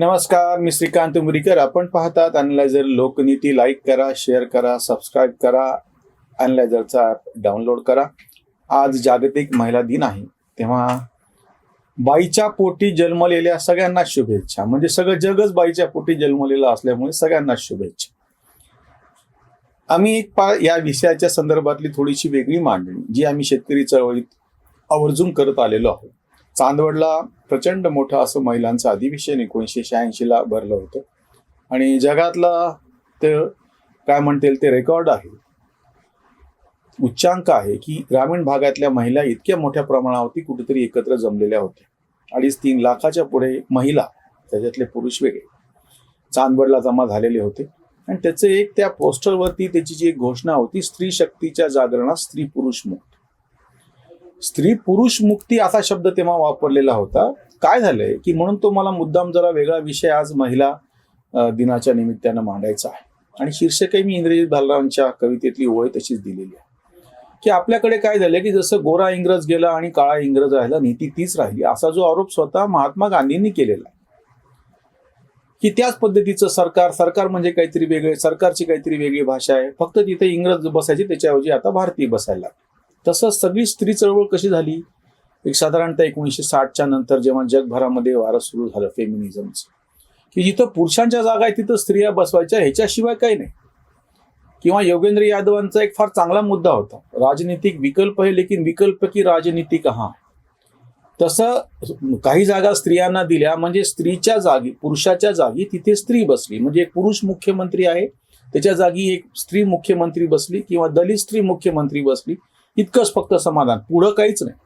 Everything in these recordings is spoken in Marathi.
नमस्कार मी श्रीकांत उमरीकर. आपण पाहतात अनलायझर लोकनीती. लाईक करा शेअर करा सबस्क्राईब करा. अनलायझरचा ॲप डाउनलोड करा. आज जागतिक महिला दिन आहे. तेव्हा बाईच्या पोटी जन्मलेल्या सगळ्यांना शुभेच्छा. म्हणजे सगळं जगच बाईच्या पोटी जन्मलेलं असल्यामुळे सगळ्यांना शुभेच्छा. आम्ही एक पा या विषयाच्या संदर्भातली थोडीशी वेगळी मांडणी जी आम्ही शेतकरी चळवळीत आवर्जून करत आलेलो आहोत. चांदवडला प्रचंड मोठं असं महिलांचं अधिवेशन एकोणीसशे शहाऐंशीला भरलं होतं. आणि जगातला ते काय म्हणतील ते रेकॉर्ड आहे. उच्चांक आहे की ग्रामीण भागातल्या महिला इतक्या मोठ्या प्रमाणावरती कुठेतरी एकत्र जमलेल्या होत्या. अडीच तीन लाखाच्या पुढे महिला त्याच्यातले पुरुष वेगळे चांदवडला जमा झालेले होते. आणि त्याचं एक त्या पोस्टरवरती त्याची जी एक घोषणा होती स्त्री शक्तीच्या जागरणात स्त्री पुरुष म्हणून. स्त्री पुरुष मुक्ती असा शब्द तेव्हा वापरलेला होता. काय झालंय की म्हणून तो मला मुद्दाम जरा वेगळा विषय आज महिला दिनाच्या निमित्तानं मांडायचा आहे. आणि शीर्षकही मी इंद्रजित भालरावांच्या कवितेतली ओळ तशीच दिलेली आहे. की आपल्याकडे काय झालं की जसं गोरा इंग्रज गेला आणि काळा इंग्रज राहिला नीती तीच राहिली. असा जो आरोप स्वतः महात्मा गांधींनी केलेला आहे. की त्याच पद्धतीचं सरकार सरकार म्हणजे काहीतरी वेगळे सरकारची काहीतरी वेगळी भाषा आहे. फक्त तिथे इंग्रज बसायची त्याच्याऐवजी आता भारतीय बसायला लागले. तसं सगळी स्त्री चळवळ कशी झाली? एक साधारणतः एकोणीसशे साठच्या नंतर जेव्हा जगभरामध्ये वारं सुरू झालं फेमिनिझमचं की जिथं पुरुषांच्या जागा आहे तिथं स्त्रिया बसवायच्या ह्याच्याशिवाय काही नाही. किंवा योगेंद्र यादवांचा एक फार चांगला मुद्दा होता. राजनीतिक विकल्प हे लेकिन विकल्प की राजनीतिक हा. तसं काही जागा स्त्रियांना दिल्या म्हणजे स्त्रीच्या जागी पुरुषाच्या जागी तिथे स्त्री बसली. म्हणजे एक पुरुष मुख्यमंत्री आहे त्याच्या जागी एक स्त्री मुख्यमंत्री बसली किंवा दलित स्त्री मुख्यमंत्री बसली. इतकंच फक्त समाधान. पुढं काहीच नाही.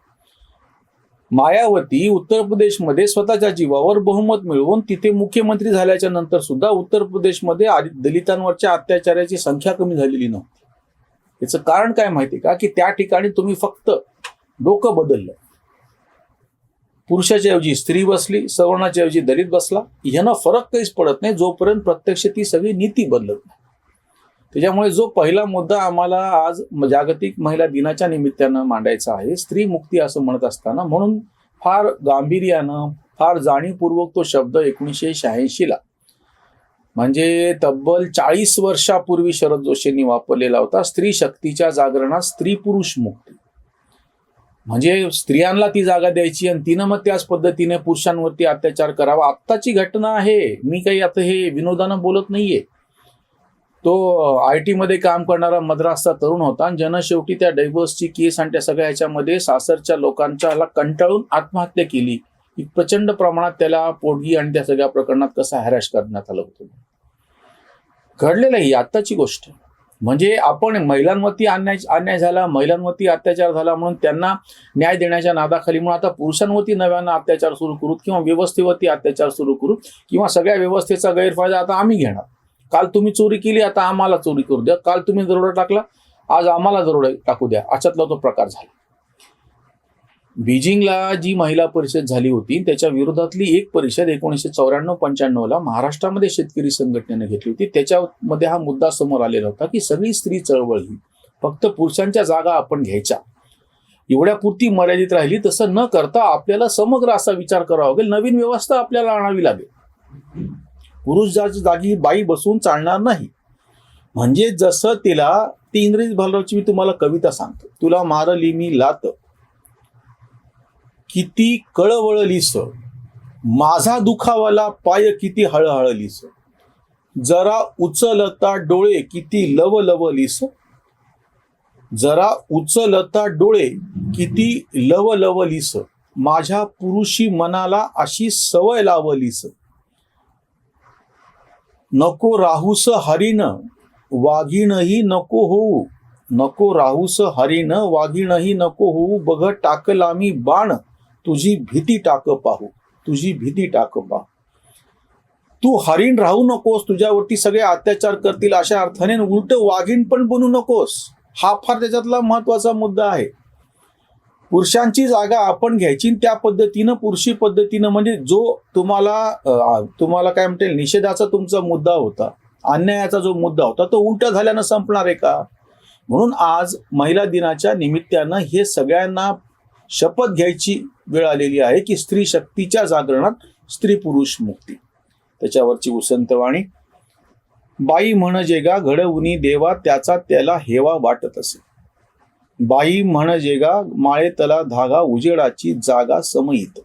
मायावती उत्तर प्रदेशमध्ये स्वतःच्या जीवावर बहुमत मिळवून तिथे मुख्यमंत्री झाल्याच्यानंतर सुद्धा उत्तर प्रदेशमध्ये दलितांवरच्या अत्याचाराची संख्या कमी झालेली नव्हती. याचं कारण काय माहिती का? की त्या ठिकाणी तुम्ही फक्त डोकं बदललं. पुरुषाच्या ऐवजी स्त्री बसली सवर्णाच्या ऐवजी दलित बसला. ह्यानं फरक काहीच पडत नाही. जोपर्यंत प्रत्यक्ष ती सगळी नीती बदलत नाही. त्याच्यामुळे जो पहिला मुद्दा आम्हाला आज जागतिक महिला दिनाच्या निमित्तानं मांडायचा आहे स्त्री मुक्ती असं म्हणत असताना म्हणून फार गांभीर्यानं फार जाणीवपूर्वक तो शब्द एकोणीसशे शहाऐंशीला म्हणजे तब्बल चाळीस वर्षापूर्वी शरद जोशींनी वापरलेला होता स्त्री शक्तीच्या जागरणात स्त्री पुरुष मुक्ती. म्हणजे स्त्रियांना ती जागा द्यायची आणि तिनं मग त्याच पद्धतीने पुरुषांवरती अत्याचार करावा. आत्ताची घटना आहे. मी काही आता हे विनोदानं बोलत नाहीये. तो आयमध्ये काम करणारा मद्रासचा तरुण होता आणि ज्यानं शेवटी त्या डायव्हर्सची केस आणि त्या सगळ्या ह्याच्यामध्ये सासरच्या लोकांच्या कंटाळून आत्महत्या केली. प्रचंड प्रमाणात त्याला पोटगी आणि त्या सगळ्या प्रकरणात कसा हॅरॅश करण्यात आलं होतं. घडलेलं ही आत्ताची गोष्ट. म्हणजे आपण महिलांवरती अन्याय अन्याय झाला महिलांवरती अत्याचार झाला म्हणून त्यांना न्याय देण्याच्या नादाखाली म्हणून आता पुरुषांवरती नव्यानं अत्याचार सुरू करू किंवा व्यवस्थेवरती अत्याचार सुरू करू किंवा सगळ्या व्यवस्थेचा गैरफायदा आता आम्ही घेणार. काल तुम्ही चोरी केली आता आम्हाला चोरी करू द्या. काल तुम्ही दरोडा टाकला आज आम्हाला दरोडा टाकू द्या. अशातला तो प्रकार झाला. बीजिंगला जी महिला परिषद झाली होती त्याच्या विरोधातली एक परिषद एकोणीसशे चौऱ्याण्णव पंच्याण्णवला महाराष्ट्रामध्ये शेतकरी संघटनेने घेतली होती. त्याच्यामध्ये हा मुद्दा समोर आलेला होता की सगळी स्त्री चळवळ ही फक्त पुरुषांच्या जागा आपण घ्यायच्या. एवढ्या पुरती मर्यादित राहिली तसं न करता आपल्याला समग्र असा विचार करावा लागेल. नवीन व्यवस्था आपल्याला आणावी लागेल. पुरुष जागी बाई बसून चालणार नाही. म्हणजे जसं तिला ती इंद्रजित भालरावची मी तुम्हाला कविता सांगतो. तुला मारली मी लात. किती कळवळलीस माझा दुखावाला पाय किती हळहळलीस जरा उचलता डोळे किती लवलवलीस जरा उचलता डोळे किती लवलवलीस माझ्या पुरुषी मनाला अशी सवय लावलीस नको राहूस हरिण वाघिणही नको होऊ. नको राहूस हरिण वाघिणही नको होऊ. बघ टाकला मी बाण तुझी भीती टाक पाहू. तुझी भीती टाक पाहू. तू हरिण राहू नकोस तुझ्यावरती सगळे अत्याचार करतील अशा अर्थाने उलट वाघीण पण बनू नकोस. हा फार त्याच्यातला महत्त्वाचा मुद्दा आहे. पुरुषांची जागा आपण घ्यायची आणि त्या पद्धतीनं पुरुषी पद्धतीनं म्हणजे जो तुम्हाला तुम्हाला काय म्हणते निषेधाचा तुमचा मुद्दा होता अन्यायाचा जो मुद्दा होता तो उलटा झाल्यानं संपणार आहे का? म्हणून आज महिला दिनाच्या निमित्तानं हे सगळ्यांना शपथ घ्यायची वेळ आलेली आहे की स्त्री शक्तीच्या जागरणात स्त्री पुरुष मुक्ती. त्याच्यावरची उसंतवाणी बाई म्हण जेगा घडवुनी देवा त्याचा त्याला हेवा वाटत असे. बाई म्हणजेगा माळेतला धागा उजेडाची जागा समयित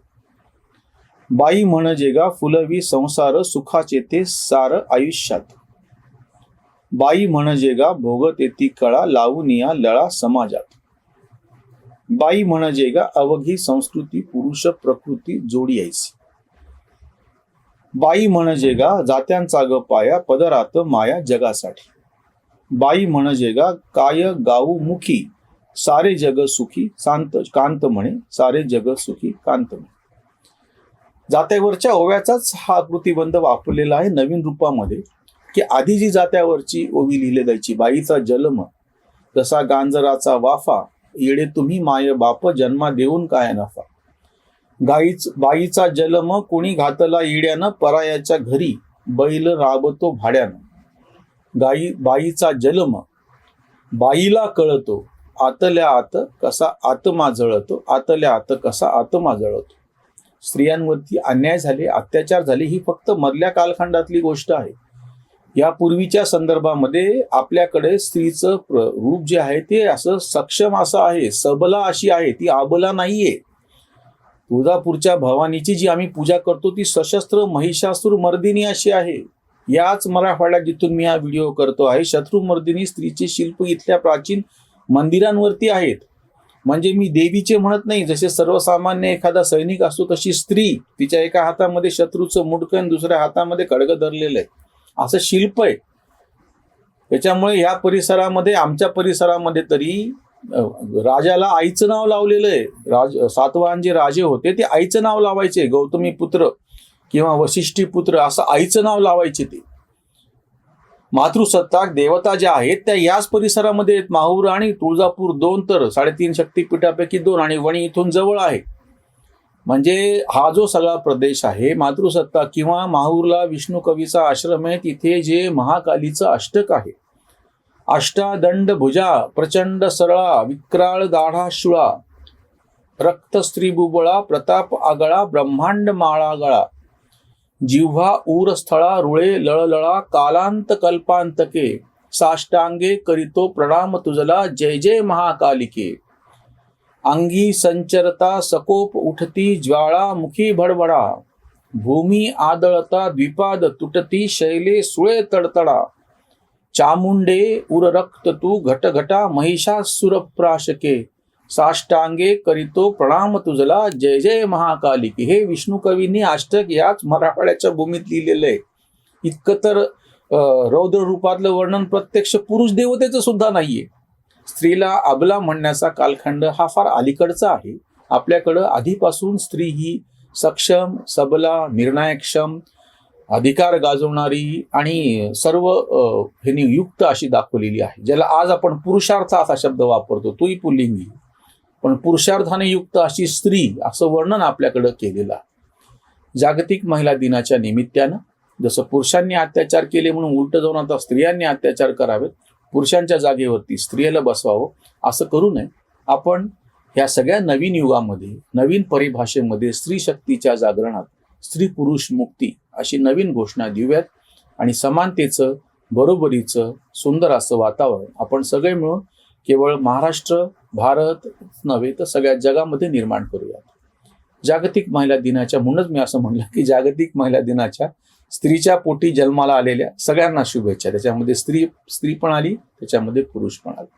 बाई म्हणजेगा फुलवी संसार सुखाचे ते सार आयुष्यात. बाई म्हणजेगा भोगत येती कळा लावूनिया लळा समाजात. बाई म्हणजेगा अवघी संस्कृती पुरुष प्रकृती जोडी यायची. बाई म्हणजेगा जात्यांचा ग पाया पदरात माया जगासाठी. बाई म्हणजेगा काय गाऊ मुखी सारे जग सुखी शांत कांत म्हणे. सारे जग सुखी कांत म्हणे. जात्यावरच्या ओव्याचाच हा आकृतीबंध वापरलेला आहे नवीन रूपामध्ये की आधी जी जात्यावरची ओवी लिहिली जायची बाईचा जन्म जसा गांजराचा वाफा येडे तुम्ही माय बाप जन्मा देऊन काय नफा. गाईच बाईचा जन्म कोणी घातला येड्यानं परायाच्या घरी बैल राबतो भाड्यानं. गाई बाईचा जन्म बाईला कळतो आतल्या आत कसा आत्मा जळतो आतल्या आत कसा आत्मा जळतो. स्त्रियांवरती अन्याय झाले अत्याचार झाले ही फक्त मधल्या कालखंडातली गोष्ट आहे. या पूर्वीच्या संदर्भामध्ये आपल्याकडे स्त्रीचं रूप जे आहे ते असं सक्षम असं आहे सबला अशी आहे ती आबला नाहीये. तुळजापूरच्या भवानीची जी आम्ही पूजा करतो ती सशस्त्र महिषासूर मर्दिनी अशी आहे. याच मराठवाड्यात जिथून मी हा व्हिडिओ करतो आहे शत्रुमर्दिनी स्त्रीचे शिल्प इथल्या प्राचीन मंदिरांवरती आहेत. म्हणजे मी देवीचे म्हणत नाही जसे सर्वसामान्य एखादा सैनिक असतो तशी स्त्री तिच्या एका हातामध्ये शत्रूचं मुडकं दुसऱ्या हातामध्ये खडगं धरलेलं आहे. असं शिल्प आहे. त्याच्यामुळे ह्या परिसरामध्ये आमच्या परिसरामध्ये तरी राजाला आईचं नाव लावलेलं आहे. राज सातवाहन जे राजे होते ते आईचं नाव लावायचे. गौतमी पुत्र किंवा वशिष्ठी पुत्र असं आईचं नाव लावायचे ते. मातृसत्ताक देवता ज्या आहेत त्या याच परिसरामध्ये आहेत. माहूर आणि तुळजापूर दोन तर साडेतीन शक्तीपीठापैकी दोन आणि वणी इथून जवळ आहे. म्हणजे हा जो सगळा प्रदेश आहे मातृसत्ता किंवा माहूरला विष्णू कवीचा आश्रम आहे तिथे जे महाकालीचं अष्टक आहे. अष्टादंड भुजा प्रचंड सरळा विक्राळ दाढा शुळा रक्त स्त्रीबुबळा प्रताप आगळा ब्रह्मांड माळा गळा जिव्हा ऊर स्थळा रुळे लळलळा कालांत कल्पांतके साष्टांगे करीतो प्रणाम तुझला जय जय महाकालिके. अंगी संचरता सकोप उठती ज्वाळा मुखी भडबडा भूमी आदळता द्विपाद तुटती शैले सुळे तडतडा. चामुंडे उर रक्त तू घटघटा महिषा सुरप्राशके साष्टांगे करीतो प्रणाम तुझला. जय जय महाकालिके हे विष्णू कवींनी अष्टक याच मराठवाड्याच्या भूमीत लिहिलेलं आहे. इतकं तर रौद्र रूपातलं वर्णन प्रत्यक्ष पुरुष देवतेचं सुद्धा नाहीये. स्त्रीला अबला म्हणण्याचा कालखंड हा फार अलीकडचा आहे. आपल्याकडं आधीपासून स्त्री ही सक्षम सबला निर्णायक्षम अधिकार गाजवणारी आणि सर्व अ, ह्यांनी युक्त अशी दाखवलेली आहे. ज्याला आज आपण पुरुषार्थ असा शब्द वापरतो तोही पुल्लिंगी. पण पुरुषार्थाने युक्त अशी स्त्री असं वर्णन आपल्याकडं केलेलं आहे. जागतिक महिला दिनाच्या निमित्तानं जसं पुरुषांनी अत्याचार केले म्हणून उलट जाऊन आता स्त्रियांनी अत्याचार करावेत पुरुषांच्या जागेवरती स्त्रियेला बसवावं असं करू नये. आपण ह्या सगळ्या नवीन युगामध्ये नवीन परिभाषेमध्ये स्त्री शक्तीच्या जागरणात स्त्री पुरुष मुक्ती अशी नवीन घोषणा देऊयात आणि समानतेचं बरोबरीचं सुंदर असं वातावरण आपण सगळे मिळून केवळ महाराष्ट्र भारत नव्हे तर सगळ्या जगामध्ये निर्माण करूयात. जागतिक महिला दिनाच्या म्हणूनच मी असं म्हणलं की जागतिक महिला दिनाच्या स्त्रीच्या पोटी जन्माला आलेल्या सगळ्यांना शुभेच्छा. त्याच्यामध्ये स्त्री स्त्री पण आली त्याच्यामध्ये पुरुष पण आले.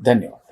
धन्यवाद.